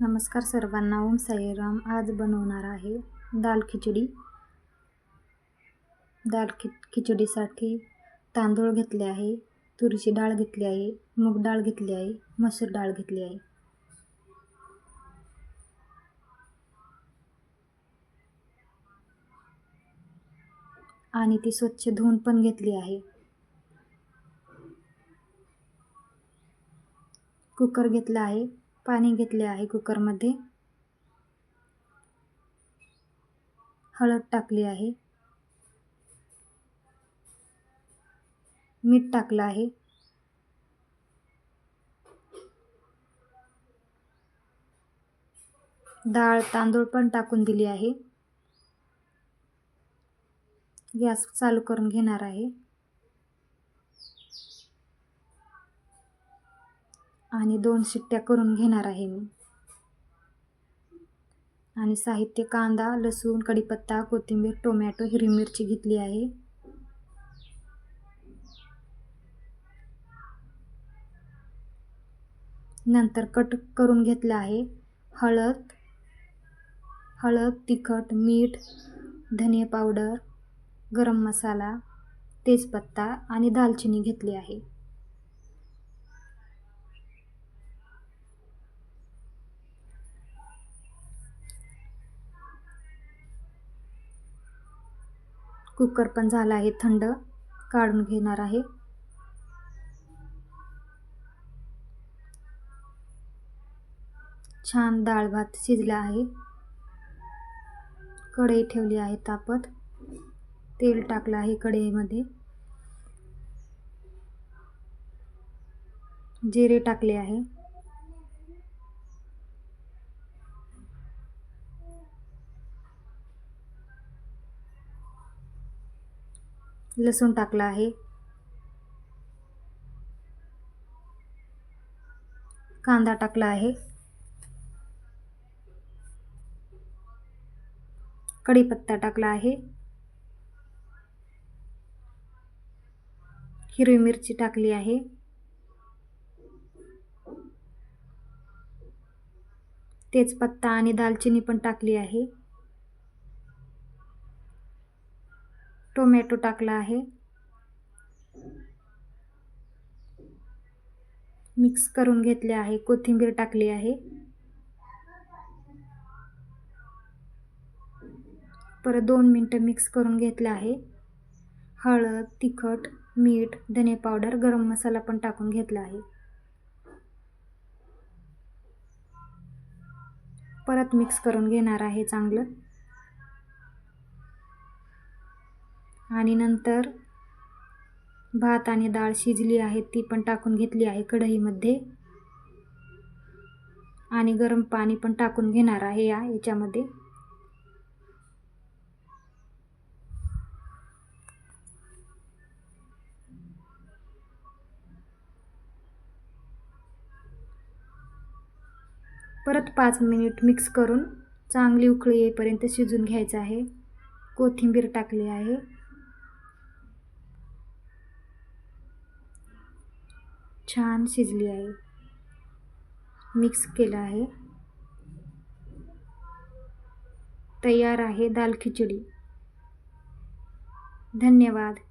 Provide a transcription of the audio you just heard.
नमस्कार सर्वांना ओम साईराम. आज बनवणार आहे दाल खिचडी. दाल खि खिचडीसाठी तांदूळ घेतले आहे तुरीची डाळ घेतली आहे मूग डाळ घेतली आहे मसूर डाळ घेतली आहे. आणि ती स्वच्छ धुवून पण घेतली आहे. कुकर घेतला आहे. पाणी घेतले आहे कुकरमध्ये. हळद टाकली आहे. मीठ टाकलं आहे. डाळ तांदूळ पण टाकून दिली आहे. गॅस चालू करून घेणार आहे. आणि दोन शिट्ट्या करून घेणार आहे मी. आणि साहित्य कांदा लसूण कढीपत्ता कोथिंबीर टोमॅटो हिरवी मिरची घेतली आहे. नंतर कट करून घेतलं आहे. हळद हळद तिखट मीठ धने पावडर गरम मसाला तेजपत्ता आणि दालचिनी घेतली आहे. कुकर पण झाला आहे थंड काढून घेणार आहे. छान डाळ भात शिजला आहे. कढई ठेवली आहे तापत. तेल टाकलं आहे कढईमध्ये. जिरे टाकले आहे. लसूण टाकला आहे. कांदा टाकला आहे. कढीपत्ता टाकला आहे. हिरवी मिरची टाकली आहे. तेजपत्ता आणि दालचिनी पण टाकली आहे. टोमॅटो टाकला आहे. मिक्स करून घेतले आहे. कोथिंबीर टाकली आहे. परत दोन मिनटं मिक्स करून घेतलं आहे. हळद तिखट मीठ धने पावडर गरम मसाला पण टाकून घेतला आहे. परत मिक्स करून घेणार आहे चांगलं. आणि नंतर भात आणि डाळ शिजली आहे ती पण टाकून घेतली आहे कढईमध्ये. आणि गरम पाणी पण टाकून घेणार आहे या याच्यामध्ये. परत पाच मिनिट मिक्स करून चांगली उकळी येईपर्यंत शिजून घ्यायचं आहे. कोथिंबीर टाकली आहे. छान शिजली आहे. मिक्स के तैयार है दाल खिचडी. धन्यवाद.